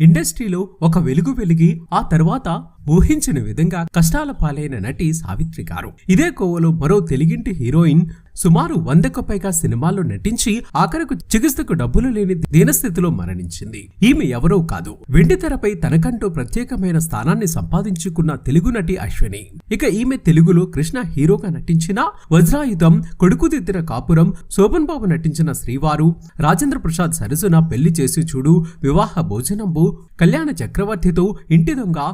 ఇండస్ట్రీలో ఒక వెలుగు వెలిగి ఆ తర్వాత ఊహించిన విధంగా కష్టాల పాలైన నటి సావిత్రి గారు. ఇదే కోవలో మరో తెలుగింటి హీరోయిన్ సుమారు వందకు పైగా సినిమాల్లో నటించి ఆఖరకు చికిత్సకు డబ్బులు లేని దీనస్థితిలో మరణించింది. ఈమె ఎవరో కాదు. వెండితెరపై తనకంటూ ప్రత్యేకమైన స్థానాన్ని సంపాదించుకున్న తెలుగు నటి అశ్విని. ఇక ఈమె తెలుగులో కృష్ణ హీరోగా నటించిన వజ్రాయుధం కొడుకుదిద్దిన కాపురం శోభన్ బాబు నటించిన శ్రీవారు రాజేంద్ర ప్రసాద్ సరసున పెళ్ళి చేసి చూడు వివాహ భోజనంబు కళ్యాణ చక్రవర్తితో ఇంటి దొంగ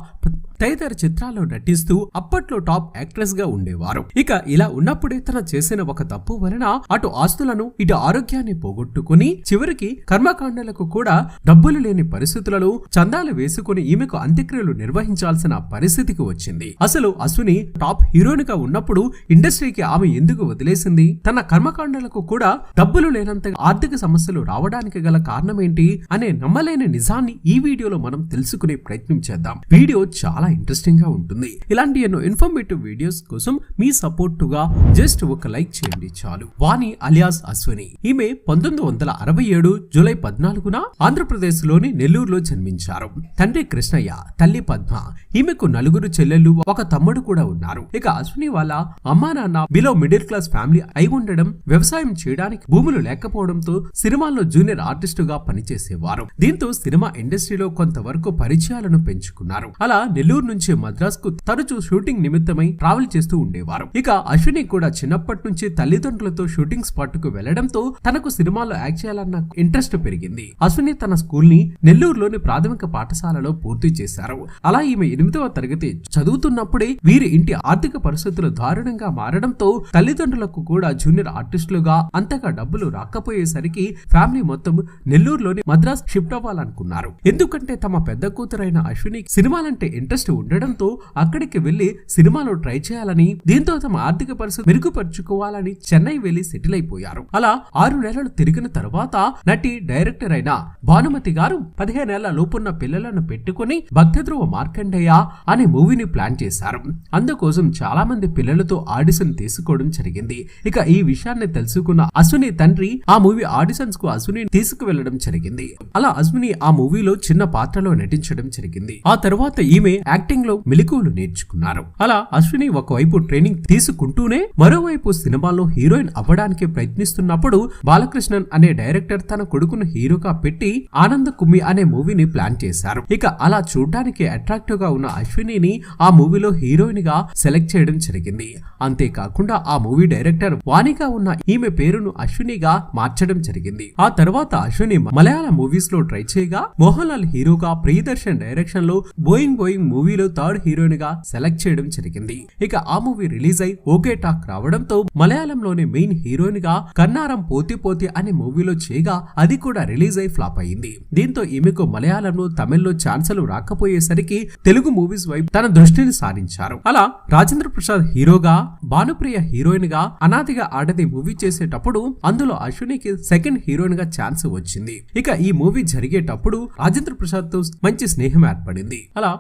తదితర చిత్రాల్లో నటిస్తూ అప్పట్లో టాప్ యాక్ట్రెస్గా ఉండేవారు. ఇక ఇలా ఉన్నప్పుడే తన చేసిన ఒక తప్పు వలన అటు ఆస్తులను ఇటు ఆరోగ్యాన్ని పోగొట్టుకుని చివరికి కర్మకాండలకు కూడా డబ్బులు లేని పరిస్థితులలో చందాలు వేసుకుని ఈమెకు అంత్యక్రియలు నిర్వహించాల్సిన పరిస్థితికి వచ్చింది. అసలు అశ్విని టాప్ హీరోయిన్గా ఉన్నప్పుడు ఇండస్ట్రీకి ఆమె ఎందుకు వదిలేసింది? తన కర్మకాండలకు కూడా డబ్బులు లేనంత ఆర్థిక సమస్యలు రావడానికి గల కారణం ఏంటి అనే నమ్మలేని నిజాన్ని ఈ వీడియోలో మనం తెలుసుకునే ప్రయత్నం చేద్దాం. వీడియో చాలా ఇంట్రెస్టింగ్గా ఉంటుంది. ఇలాంటి ఎన్నో ఇన్ఫర్మేటివ్ వీడియోస్ కోసం మీ సపోర్టుగా జస్ట్ ఒక లైక్ చేయండి చాలు. వాణి అలియాస్ అశ్విని. ఈమె పంతొమ్మిది వందల అరవై ఏడు జూలై పద్నాలుగున ఆంధ్రప్రదేశ్లోని నెల్లూరులో జన్మించారు. తండ్రి కృష్ణయ్య తల్లి పద్మ. ఈమెకు నలుగురు చెల్లెలు ఒక తమ్ముడు కూడా ఉన్నారు. ఇక అశ్విని వాళ్ళ అమ్మా నాన్న బిలో మిడిల్ క్లాస్ ఫ్యామిలీ అయి ఉండడం వ్యవసాయం చేయడానికి భూములు లేకపోవడంతో సినిమాల్లో జూనియర్ ఆర్టిస్ట్గా పనిచేసేవారు. దీంతో సినిమా ఇండస్ట్రీలో కొంతవరకు పరిచయాలను పెంచుకున్నారు. అలా నెల్లూరు నుంచి మద్రాస్కు తరచూ షూటింగ్ నిమిత్తమై ట్రావెల్ చేస్తూ ఉండేవారు. ఇక అశ్విని కూడా చిన్నప్పటి నుంచి తల్లిదండ్రులతో షూటింగ్ స్పాట్కు వెళ్ళడంతో తనకు సినిమాలో యాక్ట్ చేయాలన్న ఇంట్రెస్ట్ పెరిగింది. అశ్విని తన స్కూల్ని నెల్లూరులోని ప్రాథమిక పాఠశాలలో పూర్తి చేశారు. అలా ఈమె ఎనిమిదవ తరగతి చదువుతున్నప్పుడే వీరి ఇంటి ఆర్థిక పరిస్థితులు దారుణంగా మారడంతో తల్లిదండ్రులకు కూడా జూనియర్ ఆర్టిస్టులుగా అంతగా డబ్బులు రాకపోయేసరికి ఫ్యామిలీ మొత్తం నెల్లూరులోని మద్రాస్ షిఫ్ట్ అవ్వాలనుకున్నారు. ఎందుకంటే తమ పెద్ద కూతురైన అశ్విని సినిమాలంటే ఇంట్రెస్ట్ ఉండడంతో అక్కడికి వెళ్ళి సినిమాలో ట్రై చేయాలని దీంతో తమ ఆర్థిక పరిస్థితి మెరుగుపరుచుకోవాలని చెన్నై వెళ్ళి సెటిల్ అయిపోయారు. అలా ఆరు నెలలు తిరిగిన తర్వాత నటి డైరెక్టర్ అయిన భానుమతి గారు పదిహేను నెలల లోపున్న పిల్లలను పెట్టుకుని భక్తధ్రువ మార్కండేయ అనే మూవీని ప్లాన్ చేశారు. అందుకోసం చాలా మంది పిల్లలతో ఆడిషన్ తీసుకోవడం జరిగింది. ఇక ఈ విషయాన్ని తెలుసుకున్న అశ్విని తండ్రి ఆ మూవీ ఆడిషన్స్కు అశ్విని తీసుకువెళ్ళడం జరిగింది. అలా అశ్విని ఆ మూవీలో చిన్న పాత్రలో నటించడం జరిగింది. ఆ తర్వాత ఈమె యాక్టింగ్లో మెలకువలు నేర్చుకున్నారు. అలా అశ్విని ఒకవైపు ట్రైనింగ్ తీసుకుంటూనే మరోవైపు సినిమాలో హీరోయిన్ అవ్వడానికి ప్రయత్నిస్తున్నప్పుడు బాలకృష్ణన్ అనే డైరెక్టర్ తన కొడుకును హీరోగా పెట్టి ఆనంద కుమ్మి అనే మూవీని ప్లాన్ చేశారు. ఇక అలా చూడడానికి అట్రాక్టివ్గా ఉన్న అశ్వినిని ఆ మూవీలో హీరోయిన్గా సెలెక్ట్ చేయడం జరిగింది. అంతేకాకుండా ఆ మూవీ డైరెక్టర్ వాణిగా ఉన్న ఈమె పేరును అశ్వినిగా మార్చడం జరిగింది. ఆ తర్వాత అశ్విని మలయాళ మూవీస్లో ట్రై చేయగా మోహన్ లాల్ హీరోగా ప్రియదర్శన్ డైరెక్షన్లో బోయింగ్ బోయింగ్ మూవీ మూవీలో థర్డ్ హీరోయిన్గా సెలెక్ట్ చేయడం జరిగింది. ఇక ఆ మూవీ రిలీజ్ అయి ఓకే టాక్ రావడంతో మలయాళంలోని మెయిన్ హీరోయిన్గా కన్నారం పోతి పోతి అనే మూవీలో చేయగా అది కూడా రిలీజ్ అయి ఫ్లాప్ అయింది. దీంతో ఈమెకు మలయాళంలో తమిళ్ళో ఛాన్సులు రాకపోయేసరికి తెలుగు మూవీస్ వైపు తన దృష్టిని సారించారు. అలా రాజేంద్ర ప్రసాద్ హీరోగా భానుప్రియ హీరోయిన్గా అనాదిగా ఆడది మూవీ చేసేటప్పుడు అందులో అశ్వినికి సెకండ్ హీరోయిన్గా ఛాన్స్ వచ్చింది. ఇక ఈ మూవీ జరిగేటప్పుడు రాజేంద్ర ప్రసాద్తో మంచి స్నేహం ఏర్పడింది. అలా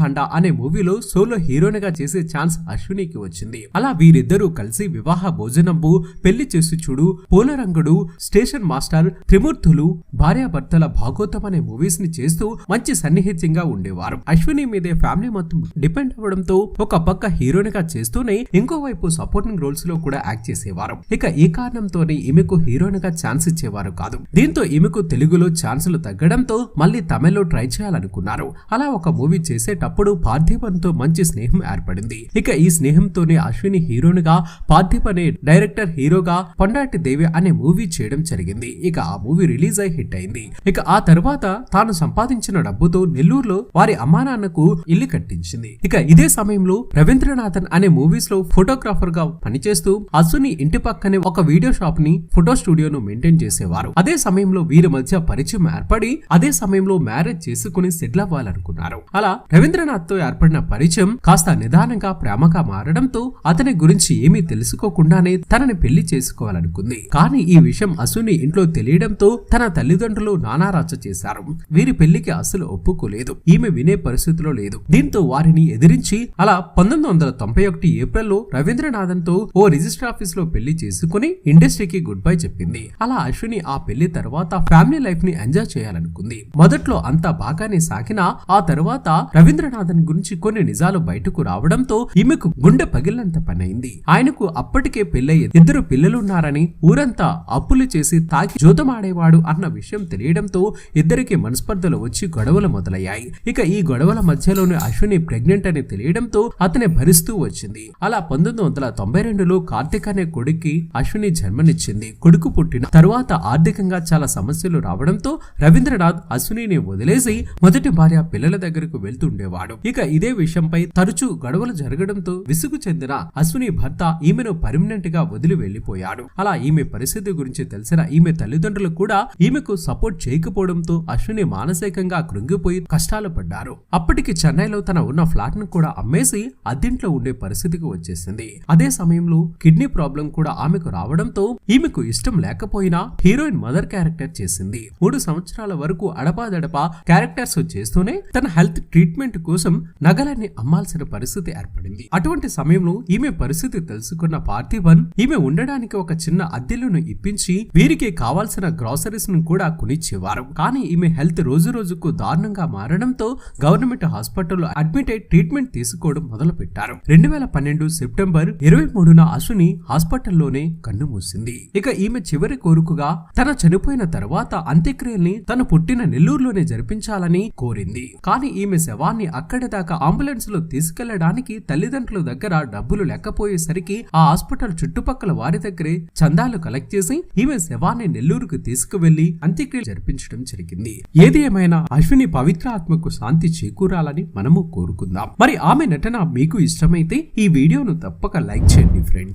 అరణ్యకాండ అనే మూవీలో సోలో హీరోయిన్గా చేసే ఛాన్స్ అశ్వినికి వచ్చింది. అలా వీరిద్దరూ కలిసి వివాహ భోజనంబు పెళ్ళి చేసి చూడు పూలరంగుడు స్టేషన్ మాస్టర్ త్రిమూర్తులు భార్యాభర్తల భాగోతం అనే మూవీస్ని చేస్తూ మంచి సన్నిహిత్యంగా ఉండేవారు. అశ్విని మీదే ఫ్యామిలీ మొత్తం డిపెండ్ అవ్వడంతో ఒక పక్క హీరోయిన్గా చేస్తూనే ఇంకోవైపు సపోర్టింగ్ రోల్స్లో కూడా యాక్ట్ చేసేవారు. ఇక ఈ కారణంతోనే ఈమెకు హీరోయిన్గా ఛాన్స్ ఇచ్చేవారు కాదు. దీంతో ఈమెకు తెలుగులో ఛాన్సులు తగ్గడంతో మళ్ళీ తమిళ్ళో ట్రై చేయాలనుకున్నారు. అలా ఒక మూవీ చేసే చేసేటప్పుడు పార్థిపన్తో మంచి స్నేహం ఏర్పడింది. ఇక ఈ స్నేహంతోనే అశ్విని హీరోనుగా గా అనే డైరెక్టర్ హీరోగా పొండాటి దేవి అనే మూవీ చేయడం జరిగింది. ఇక ఆ మూవీ రిలీజ్ అయి హిట్ అయింది. ఇక ఆ తర్వాత తాను సంపాదించిన డబ్బుతో నెల్లూరులో వారి అమ్మా నాన్నకు ఇల్లు కట్టించింది. ఇక ఇదే సమయంలో రవీంద్రనాథన్ అనే మూవీస్లో ఫోటోగ్రాఫర్గా పనిచేస్తూ అశ్విని ఇంటి పక్కనే ఒక వీడియో షాప్ని ఫోటో స్టూడియోను మెయింటైన్ చేసేవారు. అదే సమయంలో వీరి మధ్య పరిచయం ఏర్పడి అదే సమయంలో మ్యారేజ్ చేసుకుని సెటిల్ అవ్వాలనుకున్నారు. అలా రవీంద్ర రవీంద్రనాథ్తో ఏర్పడిన పరిచయం కాస్త నిదానంగా ప్రేమగా మారడంతో అతని గురించి ఏమీ తెలుసుకోకుండానే తనని పెళ్ళి చేసుకోవాలనుకుంది. కానీ ఈ విషయం అశ్విని ఇంట్లో తెలియడంతో తన తల్లిదండ్రులు నానారాచ చేశారు. వీరి పెళ్ళికి అసలు ఒప్పుకోలేదు. ఈమె వినే పరిస్థితిలో లేదు. దీంతో వారిని ఎదిరించి అలా పంతొమ్మిది వందల తొంభై ఒకటి ఏప్రిల్లో రవీంద్రనాథన్తో ఓ రిజిస్టర్ ఆఫీస్లో పెళ్ళి చేసుకుని ఇండస్ట్రీకి గుడ్ బై చెప్పింది. అలా అశ్విని ఆ పెళ్ళి తర్వాత ఫ్యామిలీ లైఫ్ని ఎంజాయ్ చేయాలనుకుంది. మొదట్లో అంతా బాగానే సాగినా ఆ తర్వాత రవీంద్ర రవీంద్రనాథన్ గురించి కొన్ని నిజాలు బయటకు రావడంతో ఈమెకు గుండె పగిలినంత పనైంది. ఆయనకు అప్పటికే పెళ్ళయ్యి ఇద్దరు పిల్లలున్నారని ఊరంతా అప్పులు చేసి తాకి జూతమాడేవాడు అన్న విషయం తెలియడంతో ఇద్దరికి మనస్పర్ధలు వచ్చి గొడవలు మొదలయ్యాయి. ఇక ఈ గొడవల మధ్యలోనే అశ్విని ప్రెగ్నెంట్ అని తెలియడంతో అతని భరిస్తూ వచ్చింది. అలా పంతొమ్మిది వందల తొంభై రెండులో కార్తిక్ అనే కొడుక్కి అశ్విని జన్మనిచ్చింది. కొడుకు పుట్టిన తరువాత ఆర్థికంగా చాలా సమస్యలు రావడంతో రవీంద్రనాథ్ అశ్వినిని వదిలేసి మొదటి భార్య పిల్లల దగ్గరకు వెళ్తుండేవాడు. ఇక ఇదే విషయంపై తరచూ గొడవలు జరగడంతో విసుగు చెందిన అశ్విని భర్త ఈమెను పర్మనెంట్గా వదిలి వెళ్ళిపోయాడు అలా ఈమె పరిస్థితి గురించి తెలిసిన ఈమె తల్లిదండ్రులు కూడా ఈమెకు సపోర్ట్ చేయకపోవడంతో అశ్విని మానసికంగా కృంగిపోయి కష్టాలు పడ్డారు. అప్పటికి చెన్నైలో తన ఉన్న ఫ్లాట్ను కూడా అమ్మేసి అద్దెంట్లో ఉండే పరిస్థితికి వచ్చేసింది. అదే సమయంలో కిడ్నీ ప్రాబ్లం కూడా ఆమెకు రావడంతో ఈమెకు ఇష్టం లేకపోయినా హీరోయిన్ మదర్ క్యారెక్టర్ చేసింది. మూడు సంవత్సరాల వరకు అడపాదడపా క్యారెక్టర్స్ చేస్తూనే తన హెల్త్ ట్రీట్మెంట్ కోసం నగలన్నీ అమ్మాల్సిన పరిస్థితి ఏర్పడింది. అటువంటి సమయంలో ఈమె పరిస్థితి తెలుసుకున్న పార్థివన్ ఈమె ఉండడానికి ఒక చిన్న అద్దెలను ఇప్పించి వీరికి కావాల్సిన గ్రాసరీస్ను కూడా కొనిచ్చేవారు. కానీ ఈమె హెల్త్ రోజు రోజుకు దారుణంగా మారడంతో గవర్నమెంట్ హాస్పిటల్లో అడ్మిట్ అయి ట్రీట్మెంట్ తీసుకోవడం మొదలు పెట్టారు రెండు వేల పన్నెండు సెప్టెంబర్ ఇరవై మూడున అశ్విని హాస్పిటల్లోనే కన్ను మూసింది. ఇక ఈమె చివరి కోరికగా తన చనిపోయిన తర్వాత అంత్యక్రియల్ని తను పుట్టిన నెల్లూరులోనే జరిపించాలని కోరింది. కానీ ఈమె శవాన్ని అక్కడి దాకా అంబులెన్స్లో తీసుకెళ్ళడానికి తల్లిదండ్రుల దగ్గర డబ్బులు లేకపోయేసరికి ఆ హాస్పిటల్ చుట్టుపక్కల వారి దగ్గరే చందాలు కలెక్ట్ చేసి ఈమె శవాన్ని నెల్లూరుకు తీసుకువెళ్ళి అంత్యక్రియలు జరిపించడం జరిగింది. ఏది ఏమైనా అశ్విని పవిత్ర ఆత్మకు శాంతి చేకూరాలని మనము కోరుకుందాం. మరి ఆమె నటన మీకు ఇష్టమైతే ఈ వీడియోను తప్పక లైక్ చేయండి ఫ్రెండ్